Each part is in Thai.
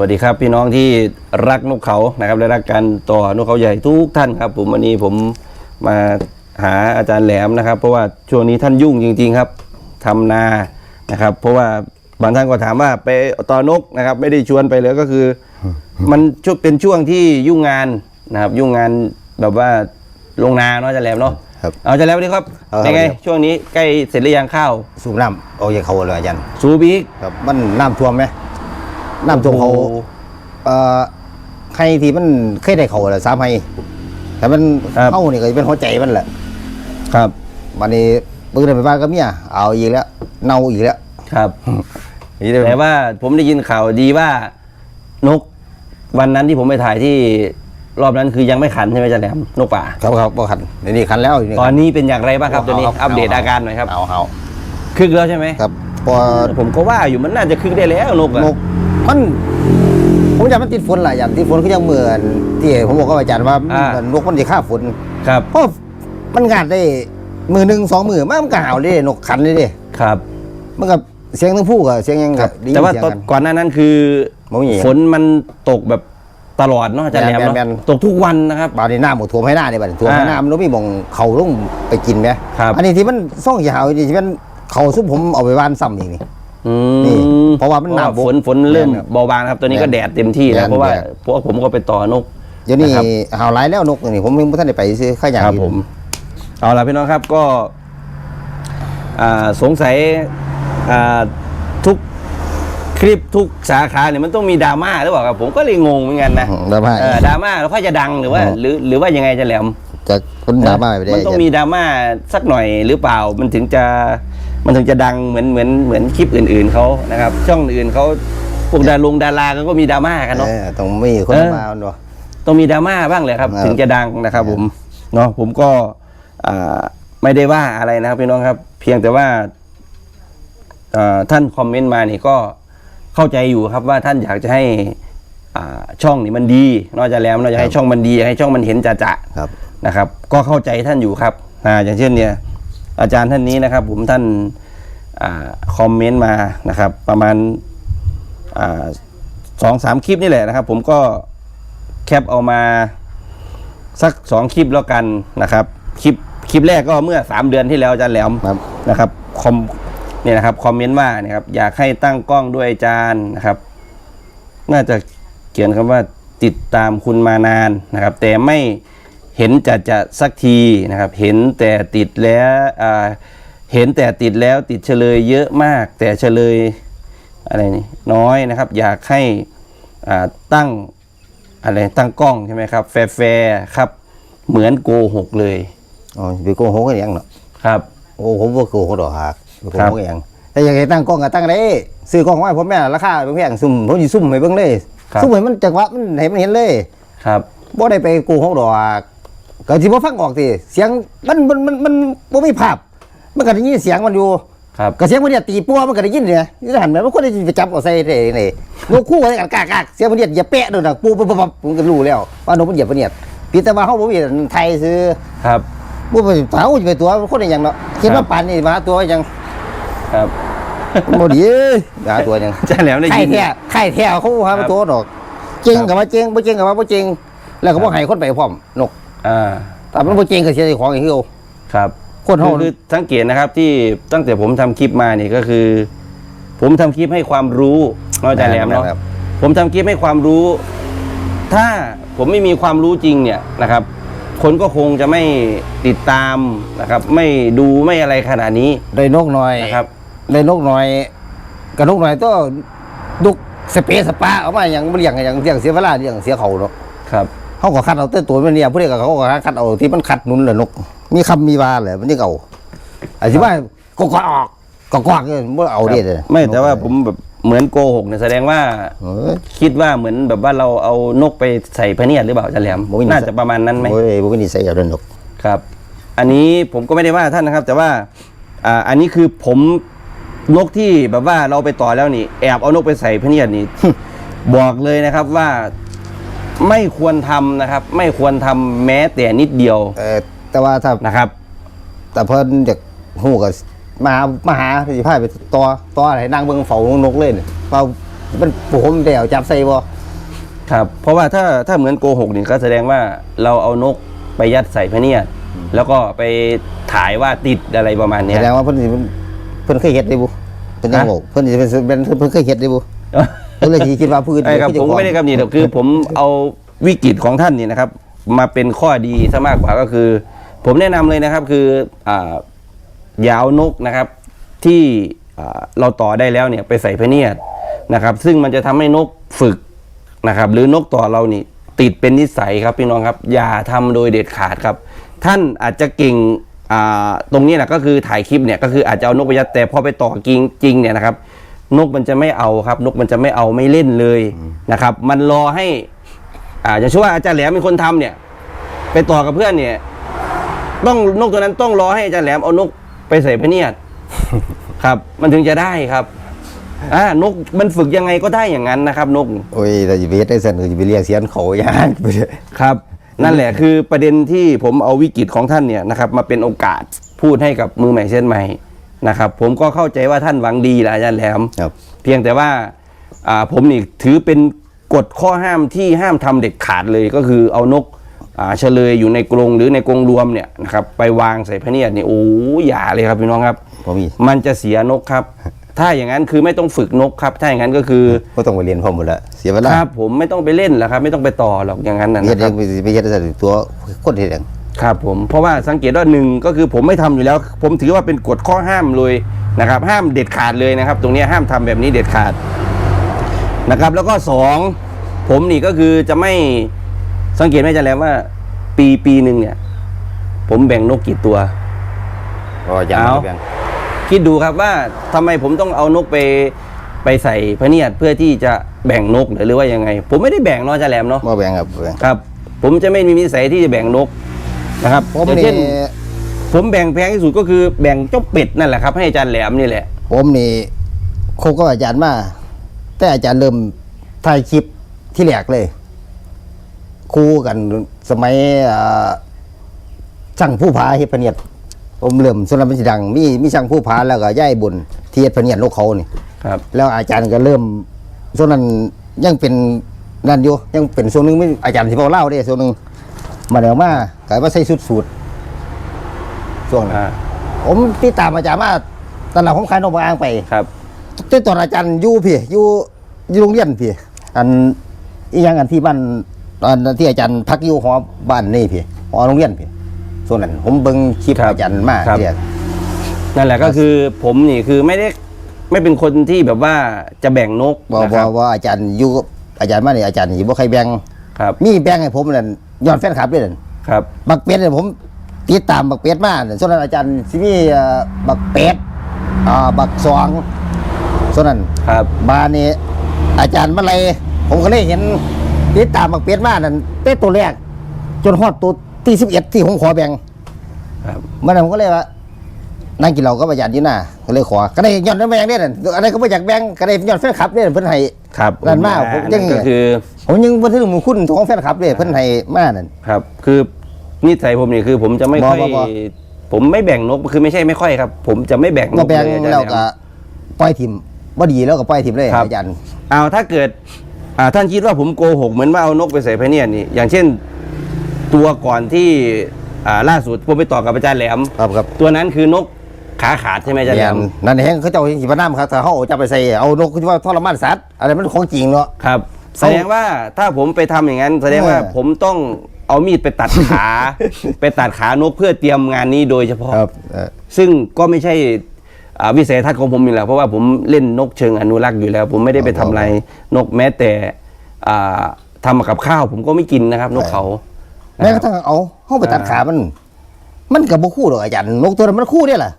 วัสดีครับพี่น้องที่รักนกเขานะครับและรักการต่อนกเขาใหญ่ทุกท่านครับ ผมวันนี้ผมมาหาอาจารย์แหลมนะครับ เพราะว่าช่วงนี้ท่านยุ่งจริง ๆครับทำนานะครับ เพราะว่าบางท่านก็ถามว่าไปต่อนกนะครับ ไม่ได้ชวนไปเลยก็คือ มันช่วงเป็นช่วงที่ยุ่งงานนะครับ ยุ่งงานแบบว่าลงนาเนาะอาจารย์แหลมเนาะครับเอาอาจารย์แหลมดีครับเอาครับเป็นไงช่วงนี้ใกล้เสร็จหรือยังข้าว สูบน้ำเอาอย่างเขาเลยอาจารย์สูบีกครับมันน้ำท่วมไหม น้ำท่วมเขาโอ้โหเอ่อใครที่มันเคยได้เขาแหละสามให้แต่มันครับ เข้านี่ก็เป็นหัวใจมันแหละครับ วันนี้ปืนไปบ้านก็เมียเอาอีกแล้วเน่าอีกแล้วครับ นี่เลยแต่ว่าผมได้ยินข่าวดีว่านกวันนั้นที่ผมไปถ่ายที่รอบนั้นคือยังไม่ขันใช่ไหมอาจารย์แหลมนกป่า ครับครับบ่คันเดี๋ยวนี้คันแล้วยู่ตอนนี้เป็นอย่างไรบ้างครับตัวนี้าอัปเดตอาการหน่อยครับเอาเอาคึกแล้วใช่ไหมครับพอ ผมก็ว่าอยู่มันน่าจะคึกได้แล้วนกอะ นก มันผมจำมันติดฝนหลายอย่างติดฝนก็ยังเหมือนที่ผมบอกกับอาจารย์ว่าอ่า นกมันจะฆ่าฝนครับเพราะมันงานได้มือหนึ่งสองมือมันก็หาวเลยนกขันเลยเดิครับ มันกับเสียงทั้งผู้กับเสียงยังกับดีแต่ว่าเสียงตอนกัน ก่อนหน้านั้นคือบ่มีฝนมันตกแบบตลอดเนาะอาจารย์แหลมแม่นเนาะแม่น ตกทุกวันนะครับ บาดนี้หน้าหมดท่วมให้หน้าเนี่ยบัดนี้ท่วมให้หน้าอ่ามัมันต้องมีหมองเขาลงไปกินไหมครับ อันนี้ที่มันซ่องยาวนี่ที่มันเขาซุปผมเอาไปว่านซ้ำอีกนี่ อืนี่ม เพราะว่ามันหนาฝนฝนเริ่มแม่นครับเบาบางนะครับ ตัวนี้ก็แม่นแดดเต็มที่แล้วแม่นเพราะว่าแดดเพราะว่าผมก็ไปต่อนกเดี๋ยวนี้นะครับหาวหลายแล้วนกนี่ผมยังไม่ทันได้ไปซื้อข้าวอย่างครับอยู่ผม เอาละพี่น้องครับก็อ่าสงสัยอ่าทุกคลิปทุกสาขาเนี่ยมันต้องมีดราม่าหรือเปล่าครับผมก็เลยงงเหมือนกันนะอืมดราม่าเออดราม่าแล้วค่อยจะดังหรือว่าอืมหรือหรือว่ายังไงจะแหลมจะคนดราม่าไปได้มันต้องมีดราม่าสักหน่อยหรือเปล่ามันถึงจะ มันถึงจะดังเหมือนเหมือนเหมือนคลิปอื่น ๆเขานะครับ ช่องอื่นเขาพวกดารงดาราเขาก็มีดราม่ากันเนาะ เออต้องมีคนเออ มาเนาะ ต้องมีดราม่าบ้างเลยครับ ครับ ถึงจะดังนะครับผมเนาะผมก็อ่าไม่ได้ว่าอะไรนะครับพี่น้องครับ เพียงแต่ว่าอ่าท่านคอมเมนต์มานี่ก็เข้าใจอยู่ครับว่าท่านอยากจะให้อ่าช่องนี่มันดีนอกจากแล้วเราอยากให้ช่องมันดีอยากให้ช่องมันเห็นจะจะๆครับนะครับ ก็เข้าใจท่านอยู่ครับอ่าอย่างเช่นเนี่ย อาจารย์ท่านนี้นะครับ ผมท่านอาคอมเมนต์มานะครับ ประมาณอาสองสามคลิปนี่แหละนะครับ ผมก็แคปเอามาสักสองคลิปแล้วกันนะครับคลิปคลิปแรกก็เมื่อสามเดือนที่แล้วอาจารย์แหลมครับนะครับคอมเนี่ยนะครับคอมเมนต์ว่าเนี่ยครับอยากให้ตั้งกล้องด้วยอาจารย์นะครับ น่าจะเขียนคำว่าติดตามคุณมานานนะครับ แต่ไม่ เห็นจะจะสักทีนะครับ เห็นแต่ติดแล้วอ่าเห็นแต่ติดแล้วติดเฉลยเยอะมาก แต่เฉลยอะไรนี่น้อยนะครับ อยากให้อ่าตั้งอะไรตั้งกล้องใช่ไหมครับ แฟร์ๆครับเหมือนโกหกเลยอ๋อไปโกหกกันยังเนาะครับโอ้ผมบ่โกหกดอกหากไปโกครัหบกยังแต่อยากให้ตั้งกล้องก็ตั้งได้ซื้อกล้องไว้ผมแม่ราคาแพงๆซุ่มผมสิซุ่มให้เบิ่งเลยครับซุ่มให้มันจังหวะมันให้มันเห็นเลย ครับบ่ได้ไปโกหกดอก ก็สิบ่ฟังออกติเสียงมันมันมันมันบ่มีภาพ มันก็ได้ยินเสียงมันอยู่ครับก็เสียงมันเนี่ยตีปัวมันก็ได้ยินเนี่ยนี่หันมามันคนได้ไปจับเอาใส่ได้นี่นกคู่กันกากากๆเสียงมันเนี่ยอย่าแปะโดนน่ะปูปั๊บปั๊บปั๊บผมก็รู้แล้วว่านกมันเหยียบมันเนี่ยพี่แต่ว่าเฮาบ่มีไทยซื้อครับบ่ไปเฒ่าจะไปตัวคนได้หยังเนาะคิดว่าปานนี้มาตัวหยังครับบ่ดีหาตัวหยังอาจารย์แหลมได้ไข่ยินแท้ไข่แท้เขาหาครัมาบตัวดอกจริงครับกับว่าจริงบ่จริงกับว่าบ่จริงแล้วก็บ่ให้คนไปพร้อมนก อ่าแต่มันบ่จริงก็เสียเจ้าของอีกคือเอา ครับคนเฮาคือคือสังเกตนะครับที่ตั้งแต่ผมทำคลิปมานี่ก็คือ ผมทำคลิปให้ความรู้เนาะอาจารย์แหลมเนาะครับ ผมทำคลิปให้ความรู้ ถ้าผมไม่มีความรู้จริงเนี่ยนะครับ คนก็คงจะไม่ติดตามนะครับ ไม่ดูไม่อะไรขนาดนี้ได้นกน้อยนะครับ ได้นกน้อยกับนกน้อยตัวดุกสเปซสปาเอามาอย่างบ่เลี้ยงอย่างเสียงเสียเวลาเลี้ยงเสียเขาเนาะ ครับ เขาก็คัดเอาแต่ตัวมันเนี่ยผู้ใดก็เขาก็คัดเอาที่มันคัดหนุนแหละนก มีคำมีวาแหละมันยังเอาอธิบายก็ก็ออกก็กวากเนี่ยบ่เอาเด็ดเลยไม่แต่ว่าผมแบบเหมือนโกหกเนี่ยแสดงว่าเออคิดว่าเหมือนแบบว่าเราเอานกไปใส่พะเนียดหรือเปล่าอาจารย์แหลมบ่มีน่าจะประมาณนั้นไหม โอ้ยบ่มีนิสัยเอาเดินนก ครับ อันนี้ผมก็ไม่ได้ว่าท่านนะครับ แต่ว่าอ่าอันนี้คือผมนกที่แบบว่าเราไปต่อแล้วนี่ แอบเอานกไปใส่พะเนียดนี่ บอกเลยนะครับว่า ไม่ควรทำนะครับ ไม่ควรทำแม้แต่นิดเดียวเออแต่ว่าถ้านะครับ แต่เพิ่นอยากฮู้ก็มามาหาสิพาไปต่อต่ออะไรนั่งเบิ่งเฝ้านกเลยเนี่ยว่ามันผมเดี่ยวจับใส่บ่ครับ เพราะว่าถ้าถ้าเหมือนโกหกนี่ก็แสดงว่าเราเอานกไปยัดใส่พะเนียดแล้วก็ไปถ่ายว่าติดอะไรประมาณเนี้แสย ดงว่าเพิ่นสิเพิ่นเคยเฮ็ดได้บ่เพิ่นยังฮะบอกเพิ่นสิเป็นเป็นเพิ่นเคยเฮ็ดได้บ่ เพิ่นเลยสิคิดว่าผู้อื่นไอ้ครับคือผมเจ้าของไม่ได้กำหนิหรอกคือ ผมเอาวิกฤตของท่านนี่นะครับ มาเป็นข้อดีซะมากกว่าก็คือ ผมแนะนำเลยนะครับคืออ่าอยาวนกนะครับ ที่อ่าเราต่อได้แล้วเนี่ยไปใส่พะเนียดนะครับ ซึ่งมันจะทำให้นกฝึกนะครับ หรือนกต่อเรานี่ติดเป็นนิสัยครับพี่น้องครับ อย่าทำโดยเด็ดขาดครับ ท่านอาจจะเก่งอ่าตรงนี้นะก็คือถ่ายคลิปเนี่ยก็คืออาจจะเอานกไปยัดแต่พอไปต่อจริงจริงเนี่ยนะครับ นกมันจะไม่เอาครับ นกมันจะไม่เอาไม่เล่นเลยนะครับ มันรอให้ อ่าจะช่วยว่าอาจารย์แหลมเป็นคนทำเนี่ย ไปต่อกับเพื่อนเนี่ย ต้องนกตัวนั้นต้องรอให้อาจารย์แหลมเอานกไปใส่พะเนียดครับ มันถึงจะได้ครับอ่านกมันฝึกยังไงก็ได้อย่างนั้นนะครับ นกโอ้ยเราสิไปเฮ็ดได้ซั่นก็สิไปเรียกเสียนเขาย่านไปเด้อครับ นั่นแหละคือประเด็นที่ผมเอาวิกฤตของท่านเนี่ยนะครับ มาเป็นโอกาสพูดให้กับมือใหม่เส้นใหม่ นะครับ ผมก็เข้าใจว่าท่านหวังดีแหละอาจารย์แหลมครับ เพียงแต่ว่าอ่าผมนี่ถือเป็นกฎข้อห้ามที่ห้ามทำเด็ดขาดเลยก็คือเอานกอ่าเฉลยอยู่ในกรงหรือในกรงรวมเนี่ยนะครับไปวางใส่พะเนียดนี่โอ้อย่าเลยครับพี่น้องครับบ่มีมันจะเสียนกครับ ถ้าอย่างนั้นคือไม่ต้องฝึกนกครับ ถ้าอย่างนั้นก็คือบ่ต้องไปเรียนพร้อมหมดละเสียเวลาครับผมไม่ต้องไปเล่นแล้วครับ ไม่ต้องไปต่อหรอกอย่างนั้นนะเฮ็ดนะคเอรับงไปสิไปเฮ็ดได้ซั่นตัวคนเฮ็ดเอง ครับผมเพราะว่าสังเกตว่าหนึ่งก็คือผมไม่ทำอยู่แล้ว ผมถือว่าเป็นกฎข้อห้ามเลยนะครับห้ามเด็ดขาดเลยนะครับ ตรงเนี้ยห้ามทำแบบนี้เด็ดขาดนะครับ แล้วก็สองผมนี่ก็คือจะไม่สังเกตไหมอาจะแล้วว่า ปีปีหนึ่งเนี่ย ผมแบ่งนกกี่ตัวก็อย่าเอาแบ่งคิดดูครับว่าทำไมผมต้องเอานกไปไปใส่พะเนียดเพื่อที่จะแบ่งนกหรือว่ายังไง ผมไม่ได้แบ่งเนาะอาจะแหลมเนาะบ่แบ่งครับบ่แบ่งครับ ผมจะไม่มีนิสัยที่จะแบ่งนก นะครับผมอย่างนี่เช่นผมแบ่งแพงที่สุดก็คือแบ่งเจ้าเป็ดนั่นแหละครับให้อาจารย์แหลมนี่แหละ ผมนี่คบกับอาจารย์มาแต่อาจารย์เริ่มถ่ายคลิปที่แรกเลย คู่กันสมัยอ่าช่างผู้ผาเฮ็ดพะเนียดผมเริ่มส่วนนั้นเป็นสิดัง มีมีช่างผู้ผาแล้วก็ย่ายบุญที่เฮ็ดพะเนียดนกเขานี่ ครับ แล้วอาจารย์ก็เริ่มส่วนนั้นยังเป็นนั่นอยู่ยังเป็นส่วนหนึงไม่อาจารย์สิบอกเล่าได้ส่วนหนึง มาเดี๋ยวมาก็มาใส่สุดสูตรช่วงนั้นอ่าผมติดตามอาจารย์มาตอนหลังผมขายนมบางไปครับแต่ตอนอาจารย์อยู่พี่อยู่อยู่โรงเรียนพี่อันอีหยังอันที่บ้านตอนที่อาจารย์พักอยู่หอบ้านนี่พี่หอโรงเรียนพี่ส่วนนั้น ผมเบิ่งคลิปครับอาจารย์มาครับที่แรกนั่นแหละก็คือผมนี่คือไม่ได้ไม่เป็นคนที่แบบว่าจะแบ่งนกบอกนะคว่ารับว่าอาจารย์อยู่กับอาจารย์มาเนี่ยอาจารย์สิบ่ใครแบ่งครับ มีแบ่งให้ผมนั่น ย้อนแฟนคลับด้วยนั่นครับ บักเป็ดเนี่ยผมติดตามบักเป็ดมานั่นส่วนนั้นอาจารย์สิมีเอ่อบักเป็ดอ่าบักสองส่วนนั้นครับ มานี่อาจารย์มาเลยผมก็เลยเห็นติดตามบักเป็ดมานั่นเต้ตัวแรก จนฮอดตัวที่สิบเอ็ดที่ผมขอแบ่งครับเมื่อนั้นผมก็เลยว่านั่งกินเหล้าก็ประหยัดอยู่หน้าก็เลยขอก็ได้ย้อนนั้นมาอย่างนี้นั่นอะไรก็ไม่อยากแบ่งก็ได้ย้อนแฟนคลับเนี่ยเพิ่นให้ ครับนั่นมากผมยังก็คือ ผมยังบ่ถึงมือคุณของแฟนคลับเลยเพิ่นให้มานั่นครับ คือนิสัยผมนี่คือ ผมจะไม่ค่อยบ่บ่บ่ ผมไม่แบ่งนกคือไม่ใช่ไม่ค่อยครับ ผมจะไม่แบ่งนมากแบ่งเลยอาจารย์แล้วแหลก็มปล่อยทิมบ่ดีแล้วก็ปล่อยทิมเลยครับ อาจารย์ เอาถ้าเกิดอ่าท่านคิดว่าผมโกหกเหมือนว่าเอานกไปใส่พะเนียดนี่อย่างเช่น ตัวก่อนที่อ่าล่าสุดผมไปต่อกับอาจารย์แหลม ครับครับตัวนั้นคือนก ขาขาดใช่ไหมอาจารย์แหลแม่นมนั่นเองเขาเจ้าสิบ่นำครับถ้าเฮาเอาจับไปใส่เอานกที่ว่าทรมานสัตว์อะไรมันของจริงเนาะครับ แสดงว่าถ้าผมไปทำอย่างนั้น แสดงว่าเออผมต้องเอามีดไปตัดขา ไปตัดขานกเพื่อเตรียมงานนี้โดยเฉพาะ ครับเอ่อ ซึ่งก็ไม่ใช่อ่าวิสัยทัศน์ของผมนี่แหละเพราะว่าผมเล่นนกเชิงอนุรักษ์อยู่แล้ว ผมไม่ได้ไปทำอะไรนกแม้แต่อ่าทำกับข้าว ผมก็ไม่กินนะครับ นกเขาแม้กระทั่งเอาเฮาไปตัดขามัน มันก็บ่คู่ดอกอาจารย์นกตัวนั้นมันคู่ได้ล่ะ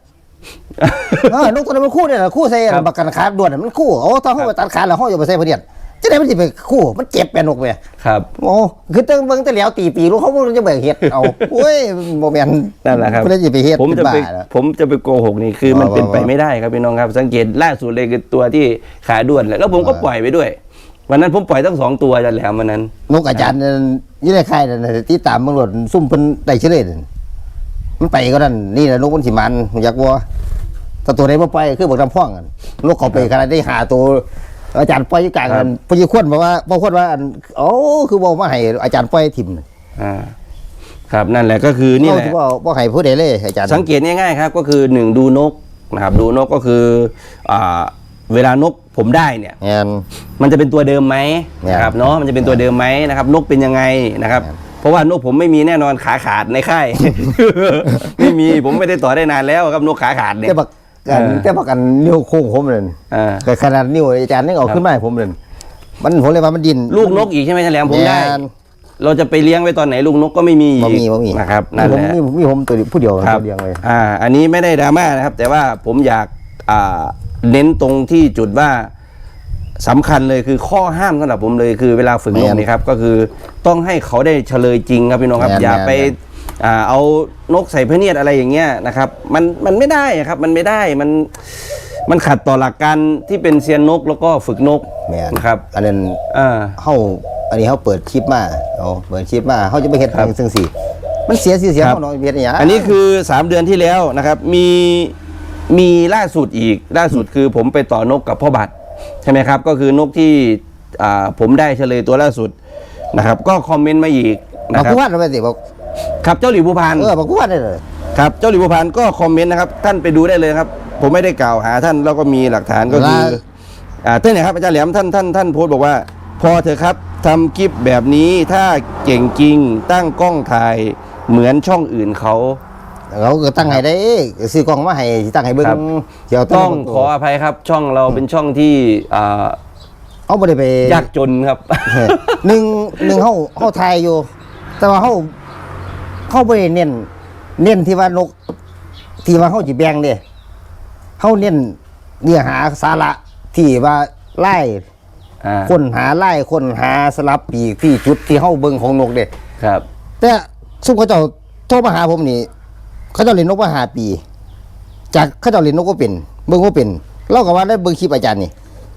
เออนกตัวนั้นมันคู่ได้ล่ะคู่ใส่ครับ บักกันขาด่วนน่ะมันคู่เอาถ้าเฮาไปตัดขาแล้วเฮาอย่าไปใส่พะเนียดจะได้มันสิไปคู่มันเจ็บแปลนกเว้ยครับ โอ้คือตั้งเบิ่งแต่แล้วตีปีรู้เขาบ่รู้จะเบิกเฮ็ดเอาโอ้ยบ่แม่นนั่นแหละครับบ่ได้สิไปเฮ็ดผมจะเป็นไปบ้าแล้ว ผมจะไปโกหกนี่คือมันว่าเป็นไปว่าไม่ได้ครับพี่น้องครับ สังเกตล่าสุดเลยคือตัวที่ขาด้วนแหละแล้วผมก็ว่าปล่อยไปด้วย วันนั้นผมปล่อยตั้งสองตัวจันแหลมวันนั้น นกอาจารย์นั่นอยู่ในค่ายนั่นน่ะที่ตามเมืองรถซุ่มเพิ่นได้เฉลยนั่น มันไปก็นั่นนี่แหละนกมันสิมันอยากว่าถ้าตัวใดบ่ไปคือบักน้ำพ่องกันนกเขาไปขนาดได้หาตัวอาจารย์ปล่อยอยู่กลางครักับนพอดีควรบอกว่าบางคนว่าอันโอ้คือบอกมาให้อาจารย์ปล่อยทิมอ่าครับนั่นแหละก็คือนี่แหละเขาที่ว่าบ่ให้ผู้ใดเลยอาจารย์สังเกตง่ายๆครับ ก็คือหนึ่งดูนกนะครับ ดูนกก็คืออ่าเวลานกผมได้เนี่ยแม่นมันจะเป็นตัวเดิมไหมเนี่ยนะครับเนาะมันจะเป็นตัวเดิมไหมนะครับ นกเป็นยังไงนะครับ เนี่ยเพราะว่านกผมไม่มีแน่นอนขาขาดในค่าย ไม่มีผมไม่ได้ต่อได้นานแล้วครับนกขาขาดเนี่ย แต่บักอันเออแต่บักอันนิ้วโค้งผมนั่นอ่าแต่ขนาดนิ้วอาจารย์นี่เอาขึ้นมาให้ผมนั่นมันผมเลยว่ามันดินลูกนกอีกใช่ไหมแฉลมผมได้แม่นเราจะไปเลี้ยงไว้ตอนไหนลูกนกก็ไม่มีอีกบ่มีบ่มีนะครับนั่นผมแหละ มีมีผมตัวเดียวผู้เดียวครับตัวเดียวเลย อ่า อันนี้ไม่ได้ดราม่านะครับ แต่ว่าผมอยากอ่าเน้นตรงที่จุดว่า สำคัญเลยคือข้อห้ามสำหรับผมเลยคือเวลาฝึกนกนี่ครับก็คือต้องให้เขาได้เฉลยจริงครับพี่น้องครับอย่าไปอ่าเอานกใส่พระเนียดอะไรอย่างเงี้ยนะครับ มันมันไม่ได้อะครับมันไม่ได้มันมันขัดต่อหลักการที่เป็นเซียนนกแล้วก็ฝึกนกแม่นนะครับอันนั้นอ่า เฮาอันนี้เฮาเปิดคลิปมาเอาเปิดคลิปมาเฮาจะไปเฮ็ดครับ จังซี่มันเสียชื่อเสียงครับเฮาเนาะเฮ็ดอีหยังอันนี้คือ 3 เดือนที่แล้วนะครับ มีมีล่าสุดอีกล่าสุดคือผมไปต่อนกกับพ่อบัตร ใช่ไหมครับ ก็คือนกที่อ่าผมได้เฉลยตัวล่าสุดนะครับ ก็คอมเมนต์มาอีกบันะกครับผู้ว่าเอาไปสิบอกครับเจ้าหลิวภูพานเออบักผู้ว่าได้เลยครับเจ้าหลิวภูพานก็คอมเมนต์นะครับ ท่านไปดูได้เลยครับ ผมไม่ได้กล่าวหาท่านแล้วก็มีหลักฐานก็คืออ่าท่านเนี่ยครับอาจารย์แหลมท่านท่านท่านโพสต์บอกว่า พอเถอะครับทำคลิปแบบนี้ถ้าเก่งจริงตั้งกล้องถ่ายเหมือนช่องอื่นเขา เราก็ตั้งให้ได้ซื้อกล้องมาให้สิตั้งให้เบิ่งครับ เดี๋ยวต้องขออภัยครับ ช่องเราเป็นช่องที่อ่าเอาบ่ได้ไป ยากจนครับ เออหนึ่งหนึ่งเฮาเฮาทายอยู่ แต่ว่าเฮาเฮาบ่ได้เน้นเน้นที่ว่านก ที่ว่าเฮาสิแบ่งเด้เฮาเน้นเนื้อหาสาระที่ว่าไล่อ่าค้นหาไล่ค้นหาสลับปีกที่จุดที่เฮาเบิ่งของนกเด้ครับ แต่ซุมเขาเจ้าโทรมาหาผมนี่ เขาเจ้าเล่นนกมาหาปี จากเขาเจ้าเล่นนกก็เป็นเบิ่งก็เป็นเราก็ว่าได้เบิ่งคลิปอาจารย์นี่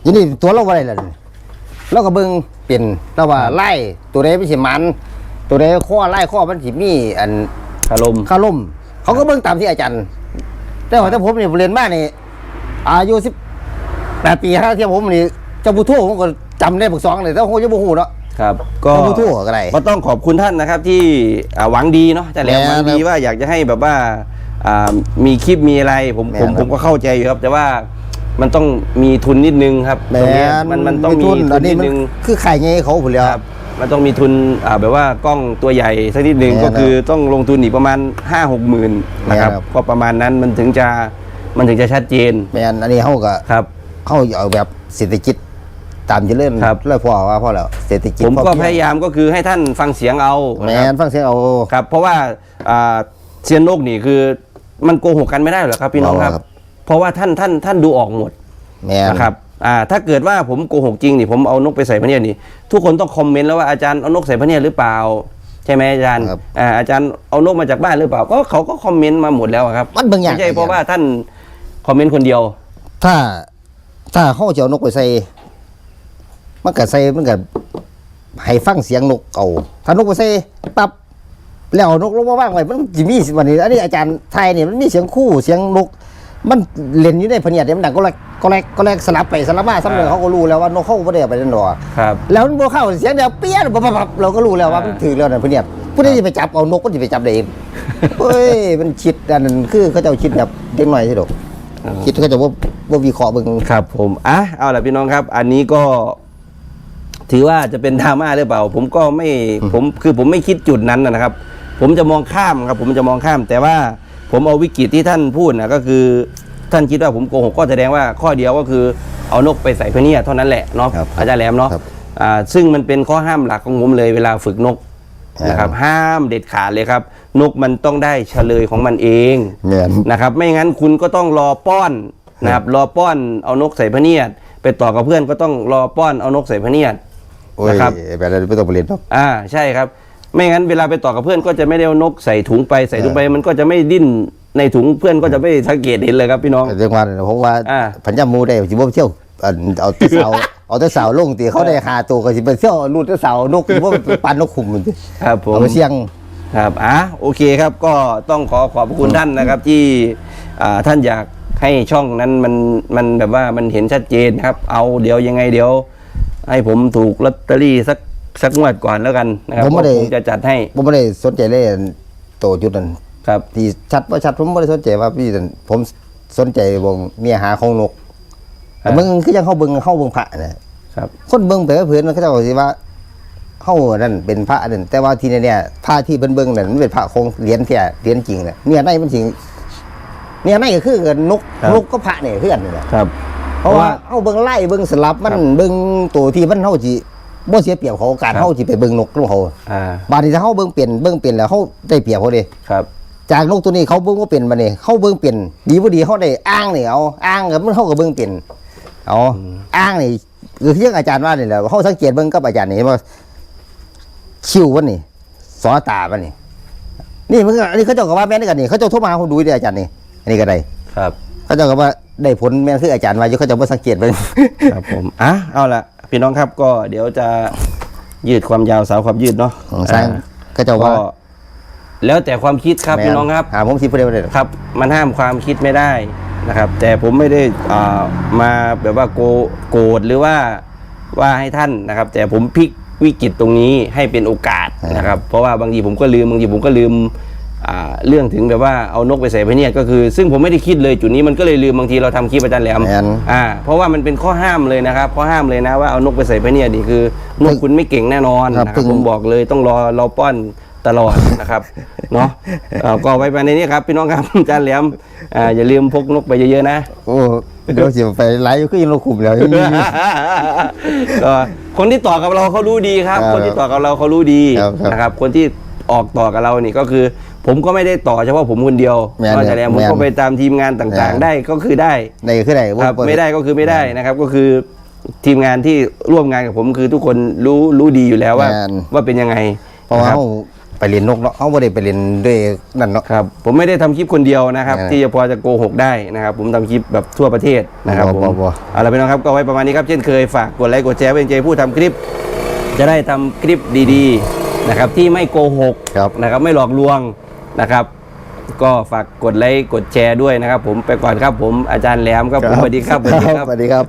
อยินดีตัวเราว่าได้แล้วนี่เราก็เบิ่งเป็นเราว่าไล่ตัวใดเป็นสิมัน ตัวใดข้อไล่ข้อมันสิมีอันคารมคาล่มเขาก็เบิ่งตามที่อาจารย์ แต่ว่าถ้าผมนี่เรียนมานี่อายุสิบแปดปีห้าเทียมผมนี่เจ้าบุทูผมก็จำได้บักสองเลยแต่ผมจะบ่ฮู้เนาะ ครับก็เจ้าบุทูก็ได้ก็ต้องขอบคุณท่านนะครับที่อ่าหวังดีเนาะอาจะแหลมแม่หวังดีครับว่าอยากจะให้แบบว่าอ่ามีคลิปมีอะไรผมแม่ผมครับผมก็เข้าใจอยู่ครับ แต่ว่ามันต้องมีทุนนิดนึงครับแหมตรงเนี้ยมันมันต้องมีทุทุอันนนี้นิดมันนึง คือขายไงเขาผุนแล้ว ครับมันต้องมีทุนอ่าแบบว่ากล้องตัวใหญ่สักนิดนึงแน่ก็คือต้องลงทุนอีกประมาณ5้าหกหมื่นนะครับแน่ครับ ก็ประมาณนั้นมันถึงจะมันถึงจะชัดเจนแม่นอันนี้เขาก็ครับ เขาเอาแบบเศรษฐกิจ ตามเจะเริ่มครับ แล้วพอว่าพอแล้วเศรษฐกิจผมก็พอเพีพงยายามก็คือให้ท่านฟังเสียงเอาแม่นะครับนฟังเสียงเอาครับเพราะว่าอ่าเซียนโลกนี่คือมันโกหกกันไม่ได้หรอกครับพี่น้องครับอ๋อครับเพราะว่าท่านท่านท่านดูออกหมดแม่นนะครับอ่าถ้าเกิดว่าผมโกหกจริงนี่ผมเอานกไปใส่พระเนียดนี่ ทุกคนต้องคอมเมนต์แล้วว่าอาจารย์เอานกใส่พระเนียดหรือเปล่า ใช่ไหมอาจารย์ครับอ่าอาจารย์เอานกมาจากบ้านหรือเปล่า ก็เขาก็คอมเมนต์มาหมดแล้วอะครับมันบางอย่างไม่ใช่เพราะว่าท่านคอมเมนต์คนเดียว ถ้าถ้าเขาจะเอานกไปใส่ มันก็ใส่มันก็ให้ฟังเสียงนกเอาถ้านกไปใส่ปั๊บแล้วเอานกลงมาว่างไว้มันจะมีวันนี้อันนี้อาจารย์ไทยเนี่ยมันมีเสียงคู่เสียงนก มันเล่นอยู่ในพะเนียดเนี่ยมันดังก็แลกก็แลกก็แลกสลับไปสลับมาซ้ำเลยอ่าเขาก็รู้แล้วว่านกเขาไม่ได้เอาไปเล่นหรอกครับแล้วมันบ่เข้าเสียงเดียวเปี้ยนปั๊บปั๊บปั๊บเราก็รู้แล้วว่าอ่ามัมันถือแล้วนั่นเพื่อนผู้ใดจะไปจับเอานกก็จะไปจับได้เองเฮ้ยมันคิดอันนั้นคือเขาเจะคิดแบบเด็กหน่อยสิดอกคิดเขาจะว่าว่าวิเคราะห์เบิ่งครับผมอะเอาละพี่น้องครับ อันนี้ก็ ถือว่าจะเป็นดราม่าหรือเปล่า ผมก็ไม่ผมคือผมไม่คิดจุดนั้นนะนะครับ ผมจะมองข้ามครับ ผมจะมองข้าม แต่ว่าผมเอาวิกฤตที่ท่านพูดนะก็คือ ท่านคิดว่าผมโกหกก็แสดงว่าข้อเดียวก็คือเอานกไปใส่พะเนียดเท่านั้นแหละเนาะครับอาจารย์แหลมเนาะครับอ่าซึ่งมันเป็นข้อห้ามหลักของผมเลยเวลาฝึกนกครับนะครับ ห้ามเด็ดขาดเลยครับ นกมันต้องได้เฉลยของมันเอง แม่น นะครับไม่งั้นคุณก็ต้องรอป้อนนะครับรอป้อนเอานกใส่พะเนียด ไปต่อกับเพื่อนก็ต้องรอป้อนเอานกใส่พะเนียด โอ้ยนะครับ แบบนั้นไม่ต้องไปเรียนหรอก อ่าใช่ครับ ไม่งั้นเวลาไปต่อกับเพื่อนก็จะไม่ได้เอานกใส่ถุงไปใส่ถุงไป มันก็จะไม่ดิ้นในถุงเพื่อนก็จะไม่สังเกตเห็นเลยครับพี่น้อง เรื่องว่าเนี่ยผมว่าอ่า พันยามูได้สิบ่ไปเที่ยวอันเอาแต่เสา เอาแต่เสาลงตีเขาได้หาตัวก็สิไปเที่ยวรูดแต่เสานกสิบ่ไปปานนกขุมมันสิครับผม เอาไปเสี่ยง ครับ อะ โอเคครับ ก็ต้องขอขอบพระคุณท่านนะครับ ที่อ่าท่านอยากให้ช่องนั้นมัน มันแบบว่ามันเห็นชัดเจนครับ เอาเดี๋ยวยังไงเดี๋ยว ให้ผมถูกลอตเตอรี่สักสักงวดก่อนแล้วกันนะครับผมไม่ได้ ผมจะจัดให้ผมไม่ได้สนใจเลยโตจุดนั้นครับที่ชัดว่าชัดผมไม่ได้สนใจว่าพี่นั่นผมสนใจวงเมียหาของนกครับแต่มึงคือยังเข้าเบิ่งเข้าเบิ่งพระนะครับ คนเบิ่งไปก็เพื่อนมันก็จะบอกสิว่าเข้านั่นเป็นพระนั่นแต่ว่าทีนี้เนี่ยพระที่เบิ่งเบิ่งนั่นมันเป็นพระคงเหรียญแท้เหรียญจริงเนี่ยเนี่ยในมันจริงเนี่ยในก็คือกันนกครับ นกก็พระเนี่ยคือกันนี่แหละ ครับ เพราะว่าเอาเบิ่งไล่เบิ่งสลับมันเบิ่งตัวที่มันเฮาสิบ่เสียเปรียบเขาการครับเฮาสิไปเบิ่งนกของเขาอ่าบาดนี้ถ้าเฮาเบิ่งเปลี่ยนเบิ่งเปลี่ยนแล้วเฮาได้เปรียบเขาเด้ครับจากนกตัวนี้เขาเบิ่งว่าเป็นมาเนี่ยเขาเบิ่งเป็นดีบ่ดีเขาได้อ้างนี่เอาอ้างกับมันเขาก็เบิ่งเป็นเอาอ้างนี่คือที่อาจารย์ว่านี่แหละเขาสังเกตเบิ่งกับอาจารย์นี่ว่าคิววันนี่สอตาวันนี่นี่มันก็อันนี้เขาเจ้าก็ว่าแม่นด้วยกันนี่เขาเจ้าโทรมาหาคนดูดิอาจารย์นี่อันนี้ก็ได้ครับ เขาเจ้าก็ว่า ได้ผลแม่นคืออาจารย์ว่าอยู่เขาเจ้าบ่สังเกตเบิ่ง ครับผมอะเอาละพี่น้องครับก็เดี๋ยวจะยืดความยาวสาวความยืดเนาะของสร้างอ่เขาเจ้าก็ว่าแล้วแต่ความคิดครับแม่พี่น้องครับ หาผมคิดบ่ได้บ่ได้หรอกครับ มันห้ามความคิดไม่ได้นะครับ แต่ผมไม่ได้อ่ามาแบบว่าโกโกรธหรือว่าว่าให้ท่านนะครับ แต่ผมพลิกวิกฤตตรงนี้ให้เป็นโอกาสนะครับ เพราะว่าบางทีผมก็ลืมบางทีผมก็ลืมอ่า เรื่องถึงแบบว่าเอานกไปใส่พะเนียดก็คือซึ่งผมไม่ได้คิดเลยจุดนี้มันก็เลยลืมบางทีเราทำคลิปอาจารย์แหลมแม่นอ่าเพราะว่ามันเป็นข้อห้ามเลยนะครับข้อห้ามเลยนะว่าเอานกไปใส่พะเนียดนี่คือนกคุณไม่เก่งแน่นอนครับนะครับเพิ่งผมบอกเลยต้องรอรอป้อนตลอดนะครับเนาะเอ่อก็ไว้ไปในนี้ครับพี่น้องครับอาจารย์แหลมอ่าอย่าลืมพกนกไปเยอะๆนะโอ้เดี๋ยวสิไปไลฟ์อยู่คือยังเราคุมแล้วก็คนที่ต่อกับเราเขารู้ดีครับครับคนที่ต่อกับเราเขารู้ดีครับครับนะครับ คนที่ออกต่อกับเรานี่ก็คือ ผมก็ไม่ได้ต่อเฉพาะผมคนเดียวแม่นก็จะแหลมผมแม่นก็ไปตามทีมงานต่างแม่นๆได้ก็คือได้ได้คือได้ครับบ่ไม่ได้ก็คือไม่ได้นะครับ ก็คือทีมงานที่ร่วมงานกับผมคือทุกคนรู้รู้ดีอยู่แล้วว่า แม่น ว่าเป็นยังไงเพราะว่านะคบเฮาไปเรียนนกเนาะเฮาบ่ได้ไปเรียนด้วยนั่นเนาะ ครับผมไม่ได้ทำคลิปคนเดียวนะครับแม่นที่จะพอจะโกหกได้นะครับ ผมทำคลิปแบบทั่วประเทศนะครับบ่ผมบ่บ่ เอาละพี่น้องครับก็ไว้ประมาณนี้ครับเช่นเคยฝากกดไลค์กดแชร์เป็นใจผู้ทำคลิป จะได้ทำคลิปดีๆนะครับที่ไม่โกหกครับ นะครับไม่หลอกลวง นะครับ ก็ฝากกดไลค์กดแชร์ด้วยนะครับ ผมไปก่อนครับผมอาจารย์แหลมครับผมสวัสดีครับสวัสดีครับ สวัสดีครับ